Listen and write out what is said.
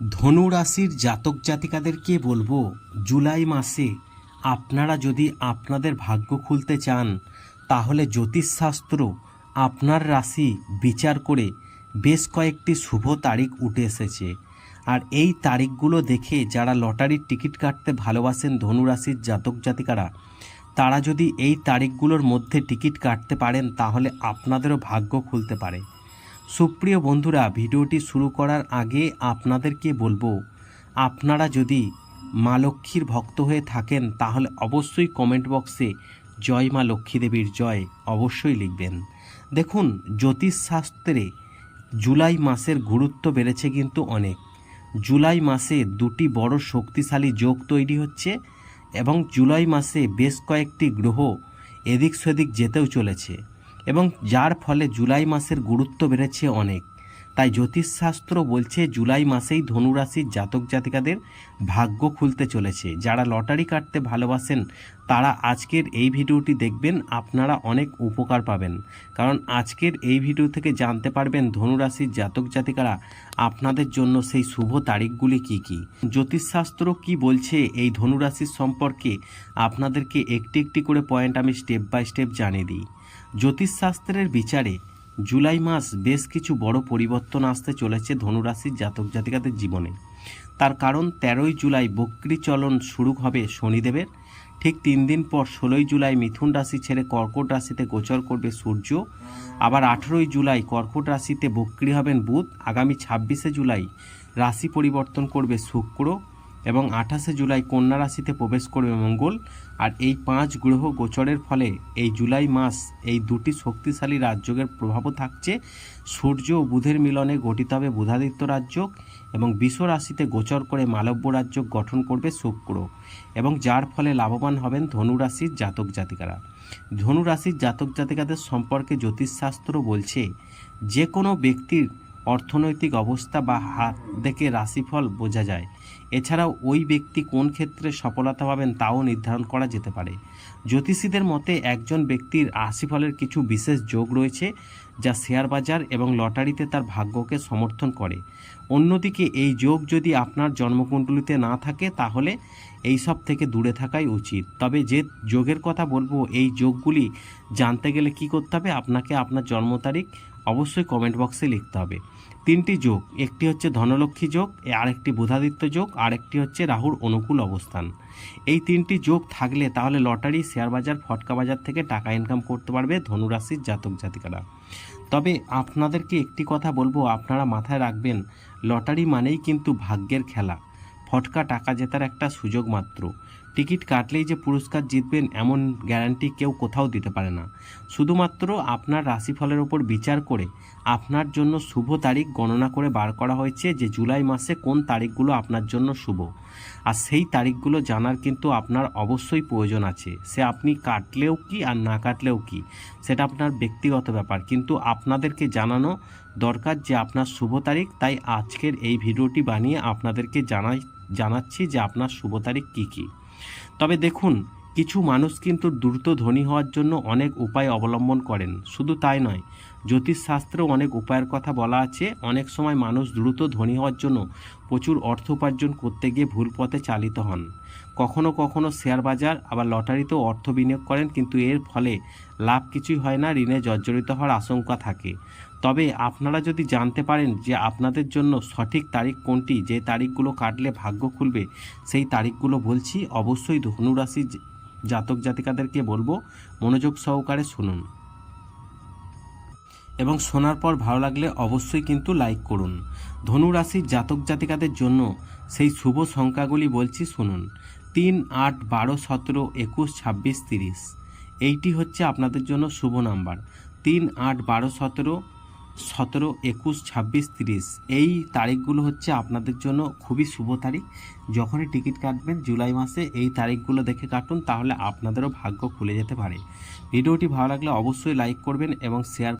ধনু রাশির জাতক জাতিকাদেরকে বলব? জুলাই মাসে আপনারা যদি আপনাদের ভাগ্য খুলতে চান, তাহলে জ্যোতিষশাস্ত্র আপনার রাশি বিচার করে বেশ কয়েকটি শুভ তারিখ উঠে এসেছে। আর এই তারিখগুলো দেখে যারা লটারির টিকিট কাটতে ভালোবাসেন ধনু রাশির জাতক জাতিকারা, তারা যদি এই তারিখগুলোর মধ্যে টিকিট কাটতে পারেন, তাহলে আপনাদেরও ভাগ্য খুলতে পারে। সুপ্রিয় বন্ধুরা, ভিডিওটি শুরু করার আগে আপনাদেরকে বলব, আপনারা যদি মা লক্ষ্মীর ভক্ত হয়ে থাকেন, তাহলে অবশ্যই কমেন্ট বক্সে জয় মা লক্ষ্মী দেবীর জয় অবশ্যই লিখবেন। দেখুন জ্যোতিষশাস্ত্রে জুলাই মাসের গুরুত্ব বেড়েছে কিন্তু অনেক। জুলাই মাসে দুটি বড় শক্তিশালী যোগ তৈরি হচ্ছে এবং জুলাই মাসে বেশ কয়েকটি গ্রহ এদিক সেদিক যেতেও চলেছে। এবং যার ফলে জুলাই মাসের গুরুত্ব বেড়েছে অনেক। তাই জ্যোতিষশাস্ত্র বলছে জুলাই মাসেই ধনুরাশির জাতক জাতিকাদের ভাগ্য খুলতে চলেছে। যারা লটারি কাটতে ভালোবাসেন, তারা আজকের এই ভিডিওটি দেখবেন, আপনারা অনেক উপকার পাবেন। কারণ আজকের এই ভিডিও থেকে জানতে পারবেন ধনুরাশির জাতক জাতিকারা আপনাদের জন্য সেই শুভ তারিখগুলি কি কি। জ্যোতিষশাস্ত্র কি বলছে এই ধনুরাশির সম্পর্কে আপনাদেরকে একটি একটি করে পয়েন্ট আমি স্টেপ বাই স্টেপ জানিয়ে দিই। জ্যোতিষশাস্ত্রের বিচারে জুলাই মাস বেশ কিছু বড় পরিবর্তন আসতে চলেছে ধনুরাশির জাতক জাতিকাদের জীবনে। তার কারণ তেরোই জুলাই বক্রি চলন শুরু হবে শনিদেবের। ঠিক তিন দিন পর ষোলোই জুলাই মিথুন রাশি ছেড়ে কর্কট রাশিতে গোচর করবে সূর্য। আবার আঠেরোই জুলাই কর্কট রাশিতে বক্রি হবেন বুধ। আগামী ছাব্বিশে জুলাই রাশি পরিবর্তন করবে শুক্র। এবং আঠাশে জুলাই কন্যা রাশিতে প্রবেশ করবে মঙ্গল। আর এই পাঁচ গ্রহ গোচরের ফলে এই জুলাই মাস এই দুটি শক্তিশালী রাজযোগের প্রভাবও থাকছে। সূর্য ও বুধের মিলনে গঠিত হবে বুধাদিত্য রাজযোগ এবং বিশ্ব রাশিতে গোচর করে মালব্য রাজযোগ গঠন করবে শুক্র এবং যার ফলে লাভবান হবেন ধনুরাশির জাতক জাতিকারা। ধনুরাশির জাতক জাতিকাদের সম্পর্কে জ্যোতিষশাস্ত্র বলছে, যে কোনো ব্যক্তির অর্থনৈতিক অবস্থা বা হাত দেখে রাশিফল বোঝা যায়। এছাড়াও ওই ব্যক্তি কোন ক্ষেত্রে সফলতা পাবেন তাও নির্ধারণ করা যেতে পারে। জ্যোতিষীদের মতে একজন ব্যক্তির রাশিফলের কিছু বিশেষ যোগ রয়েছে, যা শেয়ার বাজার এবং লটারিতে তার ভাগ্যকে সমর্থন করে। অন্যদিকে এই যোগ যদি আপনার জন্মকুণ্ডলিতে না থাকে, তাহলে এই সব থেকে দূরে থাকাই উচিত। তবে যে যোগের কথা বলব, এই যোগগুলি জানতে গেলে কি করতে হবে, আপনাকে আপনার জন্ম তারিখ অবশ্যই কমেন্ট বক্সে লিখতে হবে। তিনটি যোগ, একটি হচ্ছে ধনলক্ষ্মী যোগ আরেকটি বুধাদিত্য যোগ, আরেকটি হচ্ছে রাহুর অনুকূল অবস্থান। এই তিনটি যোগ থাকলে তাহলে লটারি, শেয়ার বাজার, ফটকা বাজার থেকে টাকা ইনকাম করতে পারবে ধনুরাশির জাতক জাতিকারা। তবে আপনাদেরকে একটি কথা বলব, আপনারা মাথায় রাখবেন, লটারি মানেই কিন্তু ভাগ্যের খেলা। ফটকা টাকা জেতার একটা সুযোগ মাত্র। টিকিট কাটলেই যে পুরস্কার জিতবেন এমন গ্যারান্টি কেউ কোথাও দিতে পারে না। শুধুমাত্র আপনার রাশিফলের ওপর বিচার করে আপনার জন্য শুভ তারিখ গণনা করে বার করা হয়েছে যে জুলাই মাসে কোন তারিখগুলো আপনার জন্য শুভ। আর সেই তারিখগুলো জানার কিন্তু আপনার অবশ্যই প্রয়োজন আছে। সে আপনি কাটলেও কি আর না কাটলেও কি, সেটা আপনার ব্যক্তিগত ব্যাপার। কিন্তু আপনাদেরকে জানানো দরকার যে আপনার শুভ তারিখ, তাই আজকের এই ভিডিওটি বানিয়ে আপনাদেরকে জানাই, জানাচ্ছি যে আপনার শুভ তারিখ কী কী। তবে দেখুন, কিছু মানুষ কিন্তু দ্রুত ধনী হওয়ার জন্য অনেক উপায় অবলম্বন করেন, শুধু তাই নয়। জ্যোতিষশাস্ত্রেও অনেক উপায়ের কথা বলা আছে। অনেক সময় মানুষ দ্রুত ধনী হওয়ার জন্য প্রচুর অর্থ উপার্জন করতে গিয়ে ভুল পথে চালিত হন। কখনো কখনো শেয়ার বাজার, আবার লটারিতেও অর্থ বিনিয়োগ করেন, কিন্তু এর ফলে লাভ কিছুই হয় না, ঋণে জর্জরিত হওয়ার আশঙ্কা থাকে। তবে আপনারা যদি জানতে পারেন যে আপনাদের জন্য সঠিক তারিখ কোনটি, যে তারিখগুলো কাটলে ভাগ্য খুলবে, সেই তারিখগুলো বলছি, অবশ্যই ধনুরাশি জাতক জাতিকাদেরকে বলব, মনোযোগ সহকারে শুনুন। এবং শোনার পর ভালো লাগলে অবশ্যই কিন্তু লাইক করুন। ধনু রাশির জাতক জাতিকাদের জন্য সেই শুভ সংখ্যাগুলি বলছি শুনুন। তিন আট বারো সতেরো একুশ ছাব্বিশ তিরিশ। এইটি হচ্ছে আপনাদের জন্য শুভ নাম্বার। তিন আট বারো সতেরো সতেরো একুশ ছাব্বিশ তিরিশ। এই তারিখগুলো হচ্ছে আপনাদের জন্য খুবই শুভ তারিখ। যখনই টিকিট কাটবেন জুলাই মাসে এই তারিখগুলো দেখে কাটুন, তাহলে আপনাদেরও ভাগ্য খুলে যেতে পারে। ভিডিওটি ভালো লাগলে অবশ্যই লাইক করবেন এবং শেয়ার